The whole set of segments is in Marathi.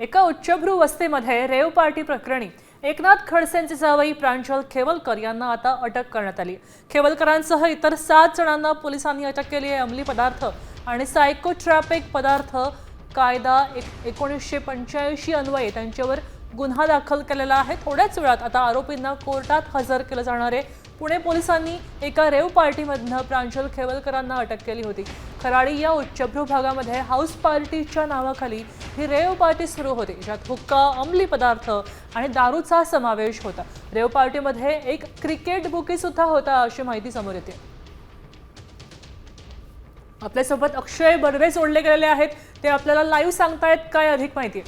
एका उच्चभ्रू वस्तीमध्ये रेव पार्टी प्रकरणी एकनाथ खडसेंचे जावई प्रांजल खेवलकर यांना आता अटक करण्यात आली. खेवलकरांसह इतर सात जणांना पोलिसांनी अटक केली आहे. अंमली पदार्थ आणि सायकोट्रॅपिक पदार्थ कायदा एक एकोणीसशे पंच्याऐंशी अन्वये त्यांच्यावर गुन्हा दाखल केलेला आहे. थोड्याच वेळात आता आरोपींना कोर्टात हजर केलं जाणार आहे. पुणे पोलिसांनी एका रेव पार्टीमधनं प्रांजल खेवलकरांना अटक केली होती. खराडी या उच्चभ्रू भागामध्ये हाऊस पार्टीच्या नावाखाली ही रेव पार्टी सुरू होती ज्यात हुक्का अंमली पदार्थ आणि दारूचा समावेश होता. रेव पार्टीमध्ये एक क्रिकेट बुकी सुद्धा होता अशी माहिती समोर येते. आपल्यासोबत अक्षय बर्वे जोडले गेलेले आहेत. ते आपल्याला लाईव्ह सांगतायत काय अधिक माहिती?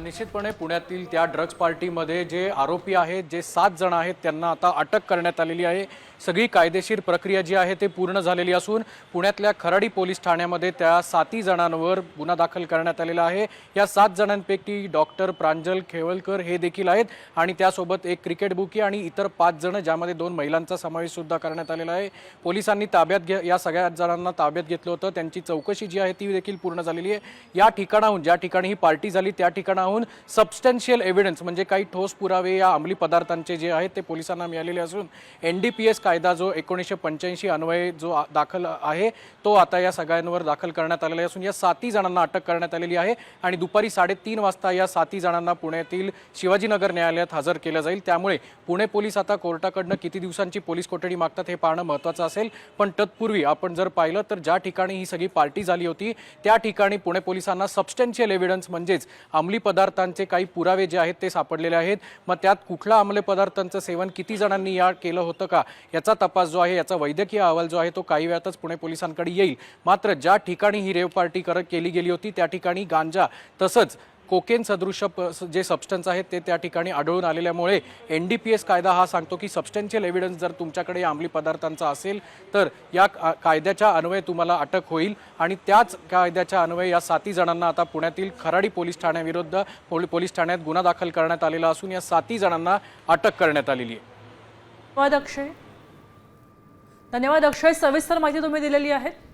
निश्चितपणे पुण्यातील त्या ड्रग्ज पार्टीमध्ये जे आरोपी आहेत जे सात जण आहेत त्यांना आता अटक करण्यात आलेली आहे. सगळी कायदेशीर प्रक्रिया जी आहे ते पूर्ण झालेली असून पुण्यातल्या खराडी पोलीस ठाण्यामध्ये त्या साती जणांवर गुन्हा दाखल करण्यात आलेला आहे. या सात जणांपैकी डॉक्टर प्रांजल खेवलकर हे देखील आहेत आणि त्यासोबत एक क्रिकेट बुकी आणि इतर पाच जण ज्यामध्ये दोन महिलांचा समावेश सुद्धा करण्यात आलेला आहे. पोलिसांनी ताब्यात घे या सगळ्या जणांना ताब्यात घेतलं होतं. त्यांची चौकशी जी आहे ती देखील पूर्ण झालेली आहे. या ठिकाणाहून ज्या ठिकाणी ही पार्टी झाली त्या ठिकाणाहून सबस्टॅन्शियल एव्हिडन्स म्हणजे काही ठोस पुरावे या अंमली पदार्थांचे जे आहेत ते पोलिसांना मिळालेले असून एन डी पी एस कायदा जो एकोणीसशे पंच्याऐंशी अन्वये जो दाखल आहे तो आता या सगळ्यांवर दाखल करण्यात आलेला आहे. असून या सातही जणांना अटक करण्यात आलेली आहे आणि दुपारी साडेतीन वाजता या सातही जणांना पुण्यातील शिवाजीनगर न्यायालयात हजर केलं जाईल. त्यामुळे पुणे पोलीस आता कोर्टाकडनं किती दिवसांची पोलीस कोठडी मागतात हे पाहणं महत्त्वाचं असेल. पण तत्पूर्वी आपण जर पाहिलं तर ज्या ठिकाणी ही सगळी पार्टी झाली होती त्या ठिकाणी पुणे पोलिसांना सबस्टॅन्शियल एव्हिडन्स म्हणजेच अंमली पदार्थांचे काही पुरावे जे आहेत ते सापडलेले आहेत. मग त्यात कुठल्या अंमलपदार्थांचं सेवन किती जणांनी या केलं होतं का? याचा तपास जो आहे याचा वैद्यकीय अहवाल जो आहे तो काही वेळातच पुणे पोलिसांकडे येईल. मात्र ज्या ठिकाणी ही रेव पार्टी कर केली गेली होती त्या ठिकाणी गांजा तसंच कोकेन सदृश प- जे सबस्टन्स आहेत ते त्या ठिकाणी आढळून आलेल्यामुळे एन डी पी एस कायदा हा सांगतो की सबस्टन्शियल एव्हिडन्स जर तुमच्याकडे या अंमली पदार्थांचा असेल तर या का- कायद्याच्या अन्वये तुम्हाला अटक होईल. आणि त्याच कायद्याच्या अन्वये या साती जणांना आता पुण्यातील खराडी पोलीस ठाण्याविरुद्ध पोल- पोलीस ठाण्यात गुन्हा दाखल करण्यात आलेला असून या साती जणांना अटक करण्यात आलेली आहे. धन्यवाद अक्षय. धन्यवाद अक्षय. सविस्तर माहिती तुम्ही दिलेली आहे.